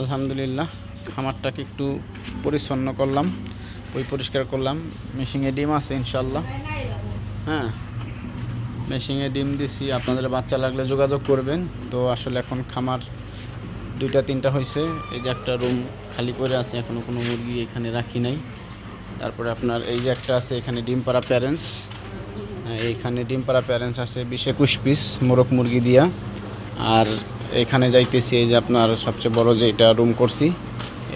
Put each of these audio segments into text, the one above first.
আলহামদুলিল্লাহ, খামারটাকে একটু পরিচ্ছন্ন করলাম ওই পরিষ্কার করলাম। মেশিনে ডিম আছে ইনশাল্লাহ হ্যাঁ মেশিনে ডিম দিছি, আপনাদের বাচ্চা লাগলে যোগাযোগ করবেন। তো আসলে এখন খামার দুইটা, তিনটা হয়েছে এই যে একটা রুম খালি করে আছে এখনও কোনো মুরগি এখানে রাখি নাই। তারপরে আপনার এই যে একটা আছে, এখানে ডিম পাড়া প্যারেন্টস। এইখানে ডিম পাড়া প্যারেন্টস আছে বিশ একুশ পিস, মোরগ মুরগি দিয়া। আর এখানে যাইতেছি এই যে আপনার সবচেয়ে বড় যে এটা রুম করছি,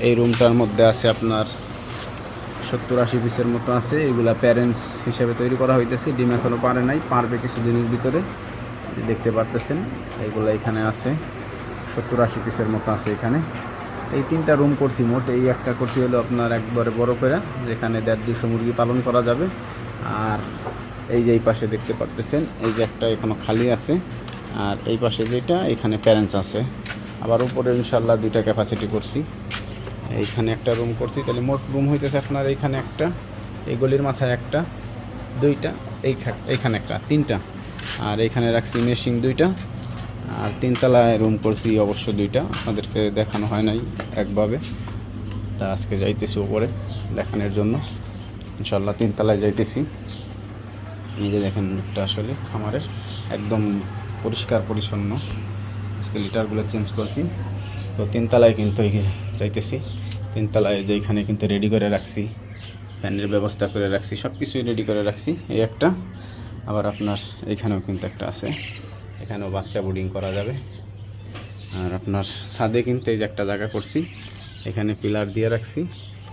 এই রুমটার মধ্যে আছে আপনার সত্তর আশি পিসের মতো আছে, এগুলা প্যারেন্টস হিসেবে তৈরি করা হইতেছে, ডিম এখনও পারে নাই, পারবে কিছুদিনের ভিতরে দেখতে পারতেছেন এইগুলা এখানে আছে, সত্তর আশি পিসের মতো আছে এখানে। এই তিনটা রুম করছি মোট, এই একটা করছি হলো আপনার একবারে বড় করে, যেখানে দেড় দুশো মুরগি পালন করা যাবে। আর এই যে এই পাশে দেখতে পারতেছেন, এই যে একটা এখনও খালি আছে আর এই পাশে যেটা এখানে প্যারেন্টস আছে। আবার উপরে ইনশাল্লাহ দুইটা ক্যাপাসিটি করছি। এইখানে একটা রুম করছি, তাহলে মোট রুম হইতেছে আপনার এইখানে একটা, এই গলির মাথায় একটা, দুইটা, এইখা- এইখানে একটা, তিনটা। আর এইখানে রাখছি মেশিং দুইটা, আর তিনতলায় রুম করছি অবশ্য দুইটা, আপনাদেরকে দেখানো হয় নাই একভাবে। তা আজকে যাইতেছি উপরে দেখানোর জন্য। ইনশাল্লাহ তিনতলায় যাইতেছি। যে দেখেন একটা আসলে খামারের একদম পরিষ্কার, পরিচ্ছন্ন। আজকে লিটারগুলো চেঞ্জ করছি। তো তিনতলায় কিন্তু এই যাইতেছি, তিনতলায় যেখানে কিন্তু রেডি করে রাখছি, ফ্যানের ব্যবস্থা করে রাখছি সব কিছুই রেডি করে রাখছি। এই একটা, আবার আপনার এখানেও কিন্তু একটা আছে। এখানেও বাচ্চা বোর্ডিং করা যাবে। আর আপনার ছাদে কিন্তু এই যে একটা জায়গা করছি, এখানে পিলার দিয়ে রাখছি।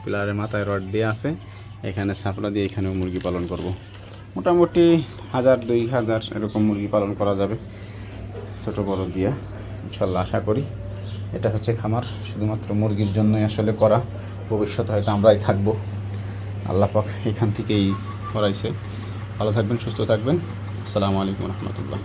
পিলারের মাথায় রড দিয়ে আছে। এখানে ছাপড়া দিয়ে এখানেও মুরগি পালন করব। মোটামুটি হাজার, দুই হাজার এরকম মুরগি পালন করা যাবে, ছোট বড় দিয়া, ইনশাল্লাহ আশা করি। এটা হচ্ছে খামার, শুধুমাত্র মুরগির জন্যই আসলে করা। ভবিষ্যতে হয়তো আমরাই থাকব। আল্লাপাক এখান থেকেই করাইছে। ভালো থাকবেন, সুস্থ থাকবেন। আসসালামু আলাইকুম রহমতুল্লাহ।